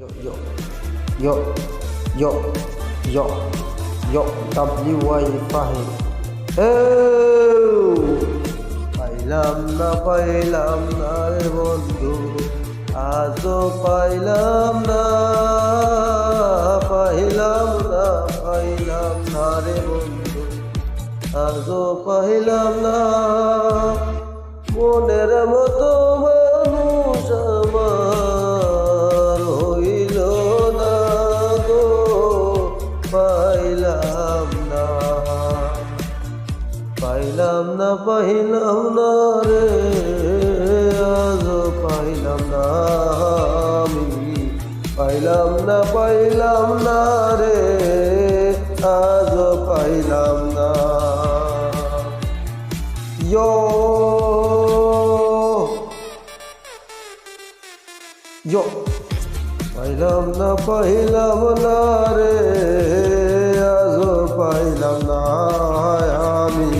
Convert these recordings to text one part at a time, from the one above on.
Yo, yo, yo, yo, yo, WY Fahim. Oh! পাইলাম না পাইলাম না রে বন্ধু আজও পাইলাম না পাইলাম না পাইলাম না রে বন্ধু আজও পাইলাম না মনের মতো না পাইলাম না রে আজ পাইলাম না আমি। পাইলাম না পাইলাম না রে আজ পাইলাম না। ইয়ো। ইয়ো। পাইলাম না পাইলাম না রে, আজও পাইলাম না আমি।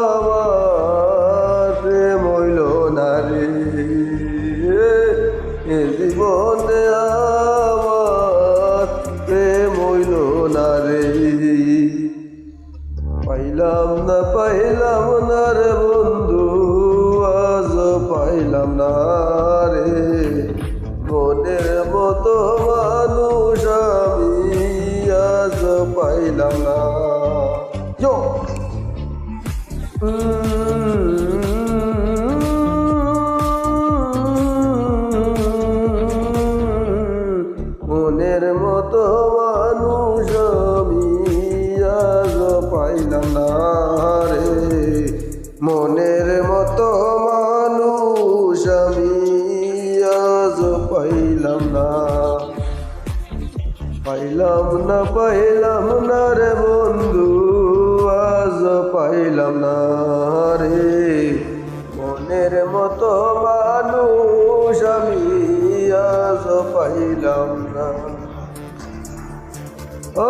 এ জীবনে না রে। পাইলাম না পাইলাম না রে বন্ধু আজ পাইলাম না রে। মনের মতো মানুষ আমি আজ পাইলাম না। Yo! মনের মতো মানুষ আমি আজ পাইলাম না রে। মনের মতো মানুষ আমি আজ পাইলাম না। পাইলাম না পাইলাম না রে বন্ধু, আজ পাইলাম না রে। মনের মতো মানুষ আমি আজ পাইলাম না। ও।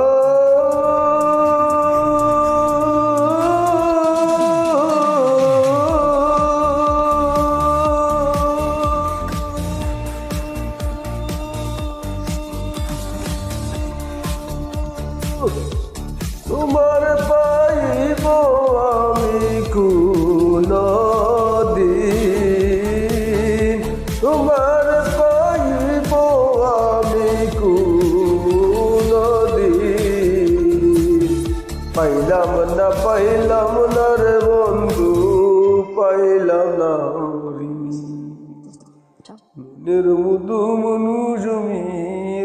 তোমার পাইব আমি কোন রে। মনের মধু মনুষ আমি